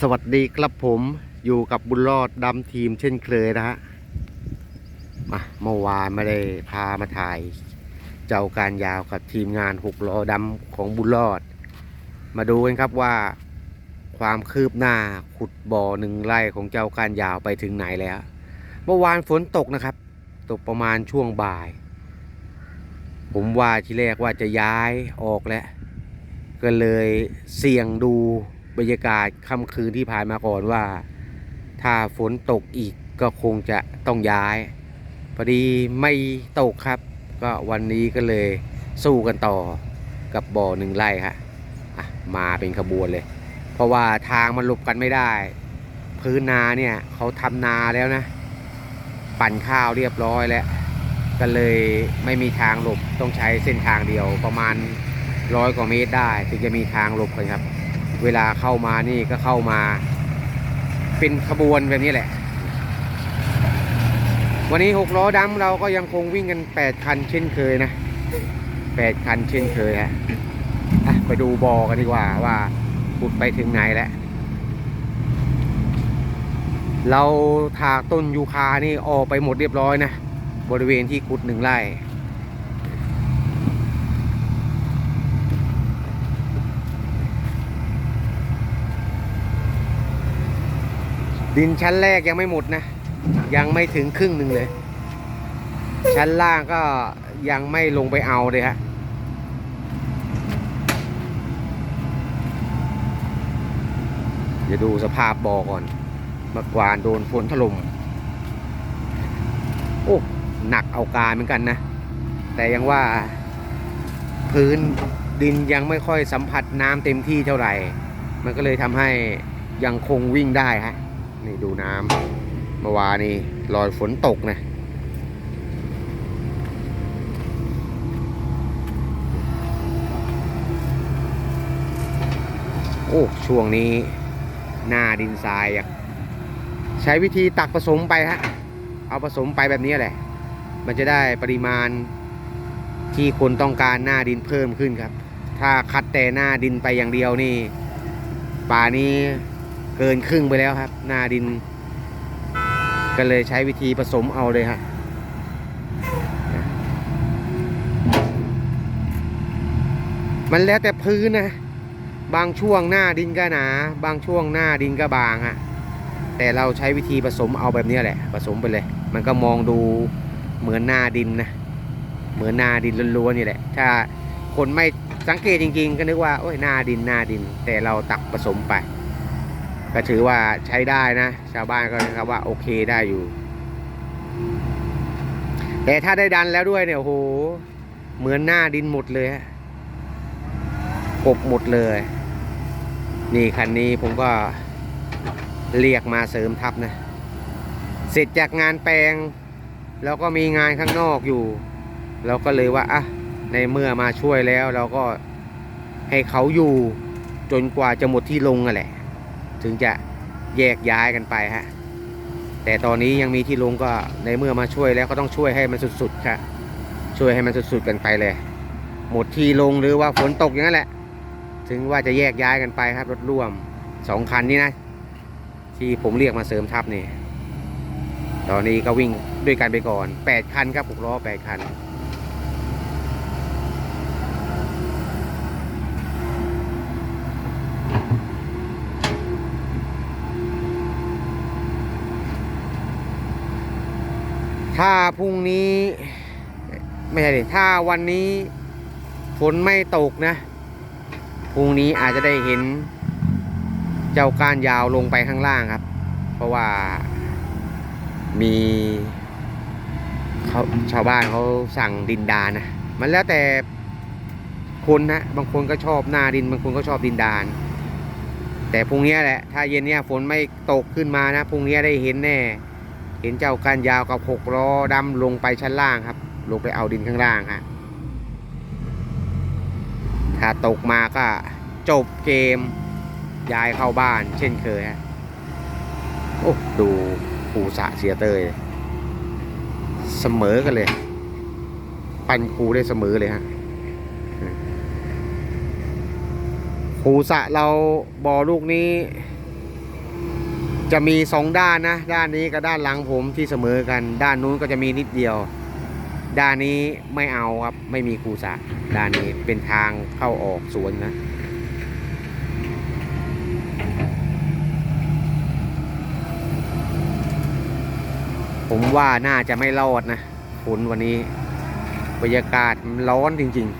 สวัสดีครับผมอยู่กับบุญรอดดำทีมเช่นเคยนะฮะมาเมื่อวานไม่ได้พามาถ่าย เจ้าการยาวกับทีมงานหกล้อดำของบุญรอด มาดูกันครับว่า ความคืบหน้าขุดบ่อหนึ่งไร่ของเจ้าการยาวไปถึงไหนแล้ว เมื่อวานฝนตกนะครับ ตกประมาณช่วงบ่าย ผมว่าทีแรกว่าจะย้ายออกแล้วก็เลยเสี่ยงดู บรรยากาศค่ำคืนที่ผ่านมาก่อนว่า ถ้าฝนตกอีกก็คงจะต้องย้ายพอดีไม่ตกครับ ก็วันนี้ก็เลยสู้กันต่อกับบ่อหนึ่งไร่ฮะอะมาเป็นขบวนเลย เพราะว่าทางมันหลบกันไม่ได้ พื้นนาเนี่ยเขาทำนาแล้วนะ ปั่นข้าวเรียบร้อยแล้วก็เลยไม่มีทางหลบต้องใช้เส้นทางเดียวประมาณร้อยกว่าเมตรได้ ถึงจะมีทางหลบกันครับ เวลาเข้ามานี่ก็เข้ามา เป็นขบวนแบบนี้แหละ วันนี้หกล้อดำเราก็ยังคงวิ่งกันแปดคันเช่นเคยนะแปดคันเช่นเคยฮะอะไปดูบอกันดีกว่าว่าขุดไปถึงไหนแล้วเราถากต้นยูคานี่ออกไปหมดเรียบร้อยนะ บริเวณที่ขุดหนึ่งไร่ ดินชั้นแรกยังไม่หมดนะ ยังไม่ถึงครึ่งหนึ่งเลย ชั้นล่างก็ยังไม่ลงไปเอาเลยฮะเดี๋ยวดูสภาพบ่อก่อนเมื่อวานโดนฝนถล่มโอ้หนักเอาการเหมือนกันนะ แต่ยังว่าพื้นดินยังไม่ค่อยสัมผัสน้ำเต็มที่เท่าไหร่ มันก็เลยทำให้ยังคงวิ่งได้ฮะ นี่ดูน้ำเมื่อวานนี่รอยฝนตกนะโอ้ช่วงนี้หน้าดินทรายอะใช้วิธีตักผสมไปฮะ เอาผสมไปแบบนี้แหละ มันจะได้ปริมาณที่คนต้องการหน้าดินเพิ่มขึ้นครับ ถ้าคัดแต่หน้าดินไปอย่างเดียวนี่ ป่านี้ เกินครึ่งไปแล้วครับหน้าดิน ก็เลยใช้วิธีผสมเอาเลยฮะมันแล้วแต่พื้นนะ บางช่วงหน้าดินก็หนา บางช่วงหน้าดินก็บางฮะแต่เราใช้วิธีผสมเอาแบบนี้แหละ ผสมไปเลย มันก็มองดูเหมือนหน้าดินนะ เหมือนหน้าดินล้วนๆนี่แหละ ถ้าคนไม่สังเกตจริงๆ ก็นึกว่าโอ้ยหน้าดินหน้าดิน แต่เราตักผสมไป ก็ถือว่าใช้ได้นะ ชาวบ้านก็นะครับว่าโอเคได้อยู่ แต่ถ้าได้ดันแล้วด้วยเนี่ยโหเหมือนหน้าดินหมดเลยกบหมดเลย นี่คันนี้ผมก็เรียกมาเสริมทับนะ เสร็จจากงานแปลง แล้วก็มีงานข้างนอกอยู่ เราก็เลยว่าอะในเมื่อมาช่วยแล้วเราก็ให้เขาอยู่จนกว่าจะหมดที่ลงอะแหละ ถึงจะแยกย้ายกันไปฮะ แต่ตอนนี้ยังมีที่ลงก็ในเมื่อมาช่วยแล้วก็ต้องช่วยให้มันสุดๆค่ะช่วยให้มันสุดๆกันไปเลย หมดที่ลงหรือว่าฝนตกอย่างนั้นแหละ ถึงว่าจะแยกย้ายกันไปครับรถร่วมสองคันนี้นะ ที่ผมเรียกมาเสริมทับนี่ ตอนนี้ก็วิ่งด้วยกันไปก่อนแปดคันครับหกล้อแปดคัน ถ้าพรุ่งนี้ ไม่ใช่ดิถ้าวันนี้ฝนไม่ตกนะพรุ่งนี้อาจจะได้เห็นเจ้าก้านยาวลงไปข้างล่างครับ เพราะว่ามีเขาชาวบ้านเขาสั่งดินดานนะมันแล้วแต่คนนะ บางคนก็ชอบหน้าดิน บางคนก็ชอบดินดาน แต่พรุ่งนี้แหละ ถ้าเย็นเนี้ยฝนไม่ตกขึ้นมานะ พรุ่งนี้ได้เห็นแน่ เห็นเจ้ากานยาวกับหกล้อดำลงไปชั้นล่างครับ ลงไปเอาดินข้างล่างฮะถ้าตกมาก็จบเกมย้ายเข้าบ้าน เช่นเคยฮะโอ้ดูปูสะเสียเตยเสมอกันเลย ปันครูได้เสมอเลยฮะครูสะเราบอลูกนี้ จะมีสองด้านนะ ด้านนี้กับด้านหลังผมที่เสมอกัน ด้านนู้นก็จะมีนิดเดียว ด้านนี้ไม่เอาครับ ไม่มีคูสะด้านนี้เป็นทางเข้าออกสวนนะผมว่าน่าจะไม่รอดนะฝนวันนี้บรรยากาศร้อนจริงๆ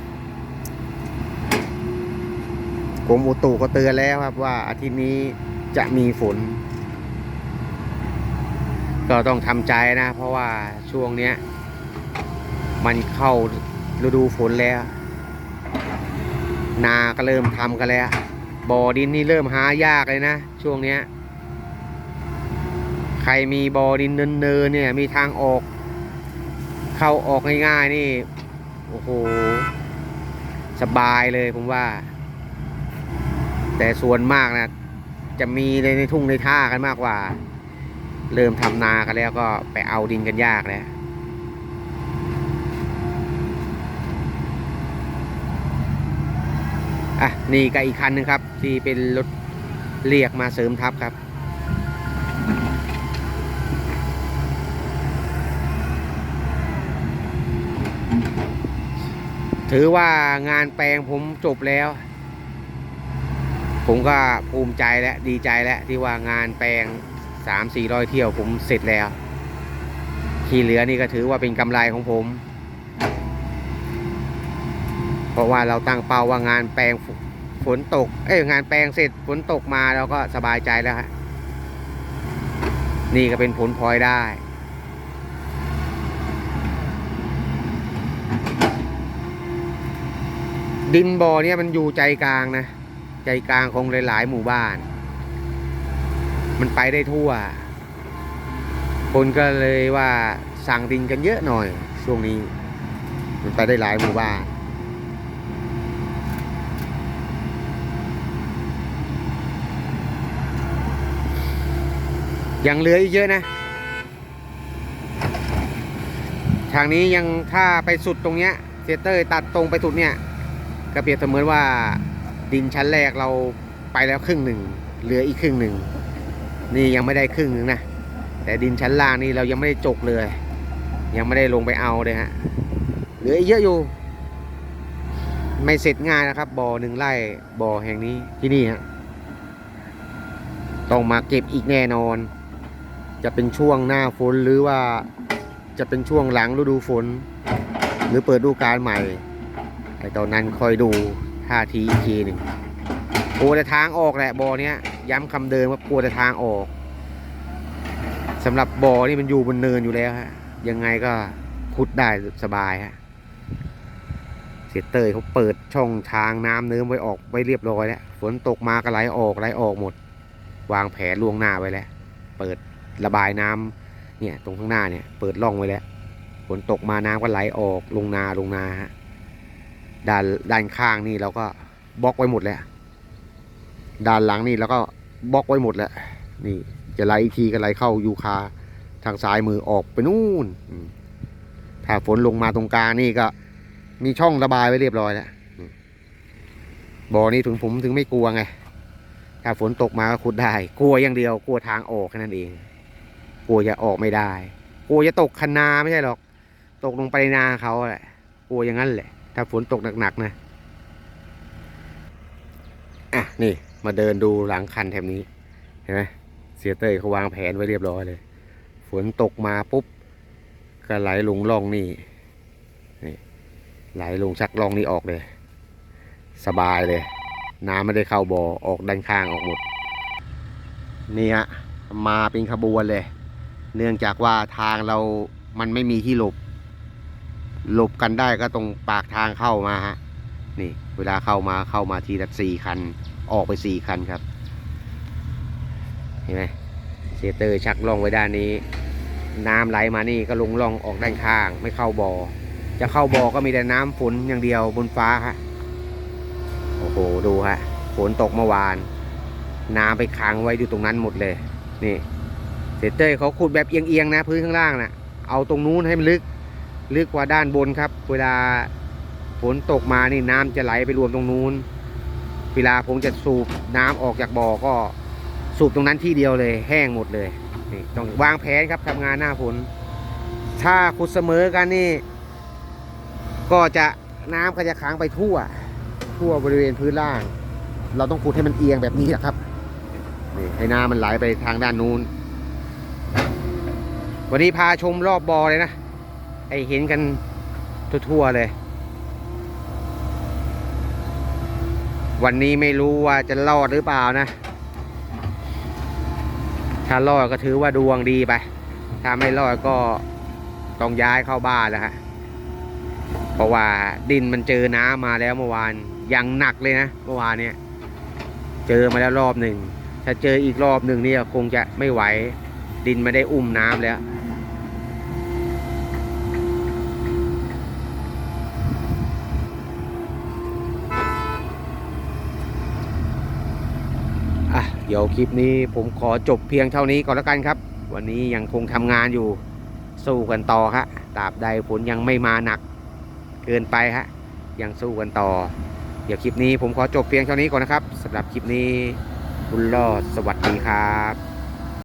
กรมอุตุก็เตือนแล้วครับว่าอาทิตย์นี้จะมีฝน ก็ต้องทำใจนะ เพราะว่าช่วงเนี้ย มันเข้าฤดูฝนแล้ว นาก็เริ่มทำกันแล้วบ่อดินนี่เริ่มหายากเลยนะ ช่วงเนี้ย ใครมีบ่อดินเนินๆเนี่ย มีทางออก เข้าออกง่ายๆนี่ โอ้โห สบายเลยผมว่า แต่ส่วนมากนะ จะมีในในทุ่งในท่ากันมากกว่า เริ่มทำนากันแล้วก็ไปเอาดินกันยากแล้วอะนี่ก็อีกคันหนึ่งครับ ที่เป็นรถเรียกมาเสริมทัพครับ ถือว่างานแปลงผมจบแล้ว ผมก็ภูมิใจและดีใจแล้วที่ว่างานแปลง สามสี่ร้อยเที่ยวผมเสร็จแล้ว ที่เหลือนี่ก็ถือว่าเป็นกำไรของผม เพราะว่าเราตั้งเป้าว่างานแปลงฝนตก เอ้ยงานแปลงเสร็จฝนตกมาเราก็สบายใจแล้วฮะนี่ก็เป็นผลพลอยได้ ดินบ่อเนี่ยมันอยู่ใจกลางนะ ใจกลางของหลาย ๆ หมู่บ้าน มันไปได้ทั่ว คนก็เลยว่าสั่งดินกันเยอะหน่อย ช่วงนี้ มันไปได้หลายหมู่บ้านยังเหลืออีกเยอะนะ ทางนี้ยังถ้าไปสุดตรงเนี้ยเซเตอร์ตัดตรงไปสุดเนี่ยก็เปรียบเสมือนว่าดินชั้นแรกเราไปแล้วครึ่งหนึ่งเหลืออีกครึ่งหนึ่ง นี่ยังไม่ได้ครึ่งนึงนะแต่ดินชั้นล่างนี่เรายังไม่ได้จกเลย ยังไม่ได้ลงไปเอาเลยฮะเหลือเยอะอยู่ ไม่เสร็จง่ายนะครับบ่อหนึ่งไร่บ่อแห่งนี้ที่นี่ฮะต้องมาเก็บอีกแน่นอน จะเป็นช่วงหน้าฝนหรือว่าจะเป็นช่วงหลังฤดูฝน หรือเปิดฤดูกาลใหม่ไอตอนนั้นคอยดูท่าทีอีกทีหนึ่งกลัวแต่ทางออกแหละบ่อเนี้ย ย้ำคำเดิมว่ากลัวแต่ทางออกสำหรับบ่อนี่มันอยู่บนเนินอยู่แล้วฮะยังไงก็ขุดได้สบายฮะเสียเตยเขาเปิดช่องทางน้ำเนิ้มไว้ออกไว้เรียบร้อยแล้วฝนตกมาก็ไหลออกไหลออกหมด วางแผนล่วงหน้าไว้แล้วเปิดระบายน้ำเนี่ยตรงข้างหน้าเนี่ยเปิดร่องไว้แล้วฝนตกมาน้ำก็ไหลออกลงนาลงนาฮะด้านด้านข้างนี่เราก็บล็อกไว้หมดแล้ว ด้านหลังนี่เราก็บล็อกไว้หมดแล้วนี่จะไหลอีกทีก็ไหลเข้ายูคาทางซ้ายมือออกไปนู่นถ้าฝนลงมาตรงกลางนี่ก็ มีช่องระบายไว้เรียบร้อยแล้วบ่อนี้ถึงผมถึงไม่กลัวไง ถ้าฝนตกมาก็ขุดได้ กลัวอย่างเดียว กลัวทางออกแค่นั้นเอง กลัวจะออกไม่ได้ กลัวจะตกคันนาไม่ใช่หรอก ตกลงไปในนาเขาแหละ กลัวอย่างนั้นแหละ ถ้าฝนตกหนักๆนะ อะนี่ มาเดินดูหลังคันแถบนี้เห็นไหมเสียเต้ยเขาวางแผนไว้เรียบร้อยเลย ฝนตกมาปุ๊บก็ไหลลงร่องนี่นี่ไหลลงชักร่องนี้ออกเลย สบายเลย น้ำไม่ได้เข้าบ่อออกด้านข้างออกหมด นี่ฮะมาเป็นขบวนเลย เนื่องจากว่าทางเรามันไม่มีที่หลบ หลบกันได้ก็ตรงปากทางเข้ามาฮะนี่ เวลาเข้ามาเข้ามาทีละสี่คัน ออกไปสี่คันครับ เห็นไหมเซเตอร์ชักล่องไว้ด้านนี้ น้ำไหลมานี่ก็ลงล่องออกด้านข้าง ไม่เข้าบอ่อจะเข้าบ่อก็มีแต่น้ำฝนอย่างเดียวบนฟ้าฮะโอ้โหดูฮะฝนตกเมื่อวาน น้ำไปค้างไว้อยู่ตรงนั้นหมดเลย นี่เซเตอร์เขาขุดแบบเอียงๆนะพื้นข้างล่างนะเอาตรงนู้นให้มันลึกลึกกว่าด้านบนครับ เวลาฝนตกมานี่น้ำจะไหลไปรวมตรงนู้น เวลาผมจะสูบน้ำออกจากบ่อก็สูบตรงนั้นที่เดียวเลย แห้งหมดเลยนี่ต้องวางแผนครับทำงานหน้าฝนถ้าขุดเสมอกันนี่ ก็จะน้ำก็จะค้างไปทั่ว ทั่วบริเวณพื้นล่าง เราต้องขุดให้มันเอียงแบบนี้แหละครับนี่ให้น้ำมันไหลไปทางด้านนู้น วันนี้พาชมรอบบ่อเลยนะไอเห็นกันทั่วๆเลย วันนี้ไม่รู้ว่าจะรอดหรือเปล่านะ ถ้ารอดก็ถือว่าดวงดีไป ถ้าไม่รอดก็ต้องย้ายเข้าบ้านแล้วฮะ เพราะว่าดินมันเจอน้ำมาแล้วเมื่อวาน ยังหนักเลยนะเมื่อวานเนี่ย เจอมาแล้วรอบหนึ่ง ถ้าเจออีกรอบหนึ่งเนี่ยคงจะไม่ไหว ดินไม่ได้อุ้มน้ำแล้ว เดี๋ยวคลิปนี้ผมขอจบเพียงเท่านี้ก่อนแล้วกันครับ วันนี้ยังคงทำงานอยู่สู้กันต่อฮะตราบใดฝนยังไม่มาหนัก เกินไปฮะยังสู้กันต่อ เดี๋ยวคลิปนี้ผมขอจบเพียงเท่านี้ก่อนนะครับสำหรับคลิปนี้บุญรอดสวัสดีครับ